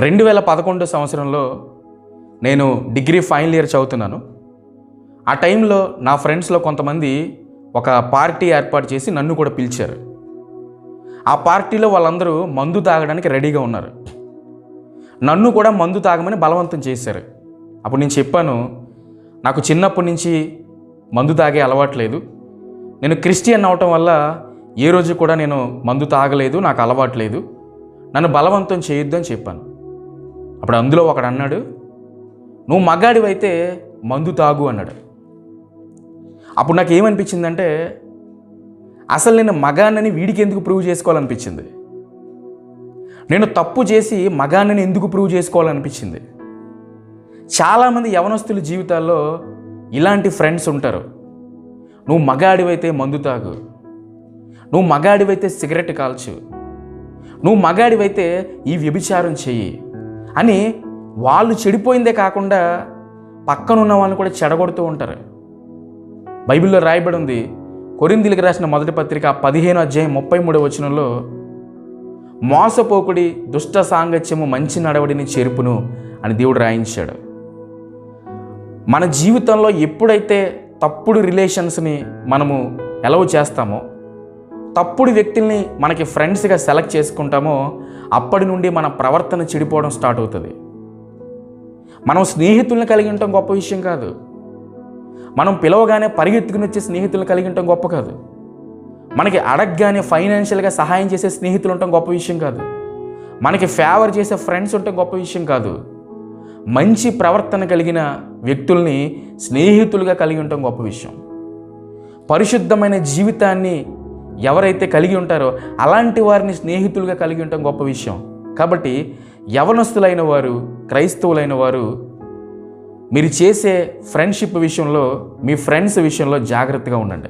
రెండు వేల పదకొండు సంవత్సరంలో నేను డిగ్రీ ఫైనల్ ఇయర్ చదువుతున్నాను. ఆ టైంలో నా ఫ్రెండ్స్లో కొంతమంది ఒక పార్టీ ఏర్పాటు చేసి నన్ను కూడా పిలిచారు. ఆ పార్టీలో వాళ్ళందరూ మందు తాగడానికి రెడీగా ఉన్నారు. నన్ను కూడా మందు తాగమని బలవంతం చేశారు. అప్పుడు నేను చెప్పాను నాకు చిన్నప్పటి నుంచి మందు తాగే అలవాట్లేదు నేను క్రిస్టియన్ అవటం వల్ల ఏ రోజు కూడా నేను మందు తాగలేదు నాకు అలవాట్లేదు నన్ను బలవంతం చేయొద్దు అని చెప్పాను. అప్పుడు అందులో ఒకడు అన్నాడు నువ్వు మగాడివైతే మందు తాగు అన్నాడు. అప్పుడు నాకు ఏమనిపించిందంటే అసలు నేను మగాన్నని వీడికి ఎందుకు ప్రూవ్ చేసుకోవాలనిపించింది? నేను తప్పు చేసి మగాన్నని ఎందుకు ప్రూవ్ చేసుకోవాలనిపించింది? చాలామంది యవనస్తుల జీవితాల్లో ఇలాంటి ఫ్రెండ్స్ ఉంటారు. నువ్వు మగాడివైతే మందు తాగు. నువ్వు మగాడివైతే సిగరెట్ కాల్చు. నువ్వు మగాడివైతే ఈ వ్యభిచారం చెయ్యి. అని వాళ్ళు చెడిపోయిందే కాకుండా పక్కనున్న వాళ్ళని కూడా చెడగొడుతూ ఉంటారు. బైబిల్లో రాయబడి ఉంది కొరిందిలికి రాసిన మొదటి పత్రిక పదిహేను అధ్యాయం ముప్పై మూడవ వచనంలో మోసపోకుడి దుష్ట సాంగత్యము మంచి నడవడిని చెరుపును అని దేవుడు రాయించాడు. మన జీవితంలో ఎప్పుడైతే తప్పుడు రిలేషన్స్ని మనము ఎలవ్ చేస్తామో తప్పుడు వ్యక్తుల్ని మనకి ఫ్రెండ్స్గా సెలెక్ట్ చేసుకుంటామో అప్పటి నుండి మన ప్రవర్తన చెడిపోవడం స్టార్ట్ అవుతుంది. మనం స్నేహితుల్ని కలిగి ఉండటం గొప్ప విషయం కాదు. మనం పిలవగానే పరిగెత్తుకుని వచ్చే స్నేహితులను కలిగి ఉండటం గొప్ప కాదు. మనకి అడగగానే ఫైనాన్షియల్గా సహాయం చేసే స్నేహితులు ఉండటం గొప్ప విషయం కాదు. మనకి ఫేవర్ చేసే ఫ్రెండ్స్ ఉండటం గొప్ప విషయం కాదు. మంచి ప్రవర్తన కలిగిన వ్యక్తుల్ని స్నేహితులుగా కలిగి ఉండటం గొప్ప విషయం. పరిశుద్ధమైన జీవితాన్ని ఎవరైతే కలిగి ఉంటారో అలాంటి వారిని స్నేహితులుగా కలిగి ఉండటం గొప్ప విషయం. కాబట్టి యవనస్తులైన వారు క్రైస్తవులైన వారు మీరు చేసే ఫ్రెండ్షిప్ విషయంలో మీ ఫ్రెండ్స్ విషయంలో జాగ్రత్తగా ఉండండి.